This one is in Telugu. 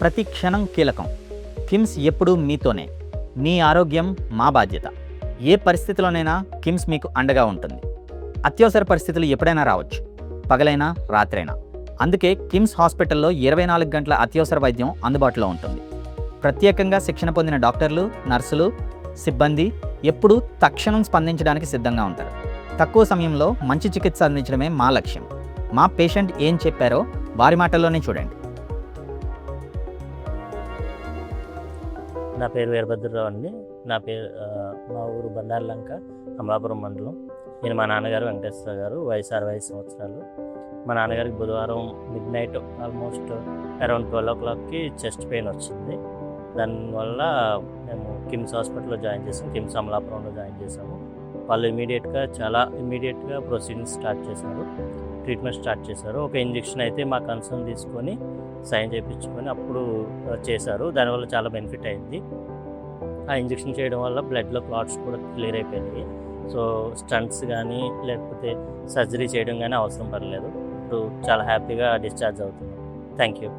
ప్రతి క్షణం కీలకం. కిమ్స్ ఎప్పుడూ మీతోనే. మీ ఆరోగ్యం మా బాధ్యత. ఏ పరిస్థితిలోనైనా కిమ్స్ మీకు అండగా ఉంటుంది. అత్యవసర పరిస్థితులు ఎప్పుడైనా రావచ్చు. పగలైనా రాత్రైనా. అందుకే కిమ్స్ హాస్పిటల్లో ఇరవై నాలుగు గంటల అత్యవసర వైద్యం అందుబాటులో ఉంటుంది. ప్రత్యేకంగా శిక్షణ పొందిన డాక్టర్లు నర్సులు సిబ్బంది ఎప్పుడూ తక్షణం స్పందించడానికి సిద్ధంగా ఉంటారు. తక్కువ సమయంలో మంచి చికిత్స అందించడమే మా లక్ష్యం. మా పేషెంట్ ఏం చెప్పారో వారి మాటల్లోనే చూడండి. నా పేరు వీరభద్రరావు అండి. నా పేరు మా ఊరు బండార్లంక అమలాపురం మండలం. నేను మా నాన్నగారు వెంకటేశ్వర గారు వయసు అరవై సంవత్సరాలు. మా నాన్నగారికి బుధవారం midnight almost around twelve ఓ క్లాక్కి చెస్ట్ పెయిన్ వచ్చింది. దానివల్ల మేము కిమ్స్ హాస్పిటల్లో జాయిన్ చేసాం కిమ్స్ అమలాపురంలో జాయిన్ చేసాము. వాళ్ళు ఇమీడియట్గా చాలా ఇమీడియట్గా ప్రొసీడింగ్ స్టార్ట్ చేశారు. ట్రీట్మెంట్ స్టార్ట్ చేశారు. ఒక ఇంజెక్షన్ అయితే మా కన్సర్న్ తీసుకొని సైన్ చేయించుకొని అప్పుడు చేశారు. దానివల్ల చాలా బెనిఫిట్ అయింది. ఆ ఇంజెక్షన్ చేయడం వల్ల బ్లడ్లో క్లాట్స్ కూడా క్లియర్ అయిపోయినాయి. సో స్టంట్స్ కానీ లేకపోతే సర్జరీ చేయడం కానీ అవసరం పడలేదు. ఇప్పుడు చాలా హ్యాపీగా డిశ్చార్జ్ అవుతుంది థ్యాంక్ యూ